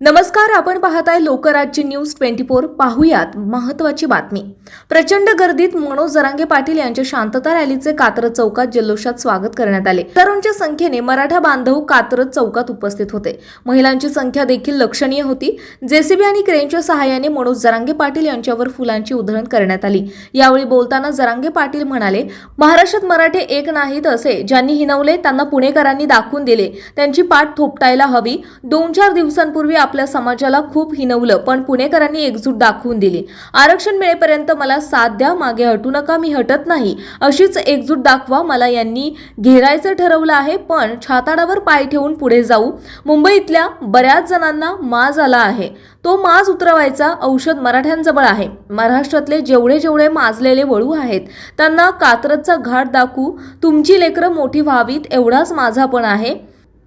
नमस्कार आपण पाहताय लोकराज्य न्यूज ट्वेंटी फोर. पाहुयात महत्वाची बातमी. प्रचंड गर्दीत मनोज जरांगे पाटील यांच्या शांतता रॅलीचे कात्रज चौकात जल्लोषात स्वागत करण्यात आले. तरुणच्या संख्येने मराठा बांधव कात्रज चौकात उपस्थित होते. महिलांची संख्या देखील लक्षणीय होती. जेसीबी आणि क्रेनच्या सहाय्याने मनोज जरांगे पाटील यांच्यावर फुलांची उधळण करण्यात आली. यावेळी बोलताना जरांगे पाटील म्हणाले महाराष्ट्रात मराठे एक नाहीत असे. ज्यांनी हिनवले त्यांना पुणेकरांनी दाखवून दिले. त्यांची पाठ थोपटायला हवी. दोन चार दिवसांपूर्वी आपल्या समाजाला खूप हिनवलं पण पुणेकरांनी एकजूट दाखवून दिली. आरक्षण मिळेपर्यंत मला साथ द्या मागे हटू नका मी हटत नाही. अशीच एकजूट दाखवा मला यांनी घेरायचं ठरवलं आहे पण छाताडावर पाय ठेवून पुढे जाऊ. मुंबईतल्या बऱ्याच जणांना माज आला आहे. तो माज उतरवायचा औषध मराठ्यांजवळ आहे. महाराष्ट्रातले जेवढे जेवढे माजलेले वळू आहेत त्यांना कात्रजचा घाट दाखवू तुमची लेकरं मोठी व्हावीत एवढाच माझा पण आहे.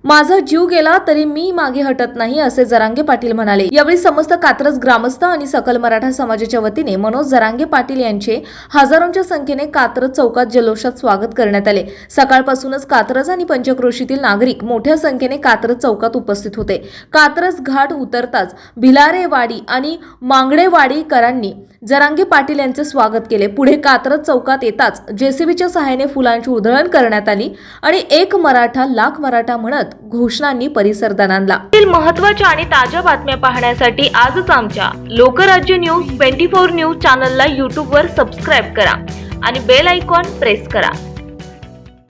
माझा जीव गेला तरी मी मागे हटत नाही असे जरांगे पाटील म्हणाले. यावेळी समस्त कात्रज ग्रामस्थ आणि सकल मराठा समाजाच्या वतीने मनोज जरांगे पाटील यांचे हजारोंच्या संख्येने कात्रज चौकात जल्लोषात स्वागत करण्यात आले. सकाळपासूनच कात्रज आणि पंचक्रोशीतील नागरिक मोठ्या संख्येने कात्रज चौकात उपस्थित होते. कात्रज घाट उतरताच भिलारेवाडी आणि मांगडेवाडीकरांनी जरांगे पाटील यांचे स्वागत केले. पुढे कात्रज चौकात येताच जेसीबीच्या सहाय्याने फुलांची उधळण करण्यात आली आणि एक मराठा लाख मराठा म्हणत घोषणांनी परिसर दणाणला महत्त्वाच्या आणि ताज्या बातम्या पाहण्यासाठी आजच आमच्या Lokrajya news twenty four news चॅनलला यूट्यूबवर सबस्क्राईब करा आणि बेल आयकॉन प्रेस करा.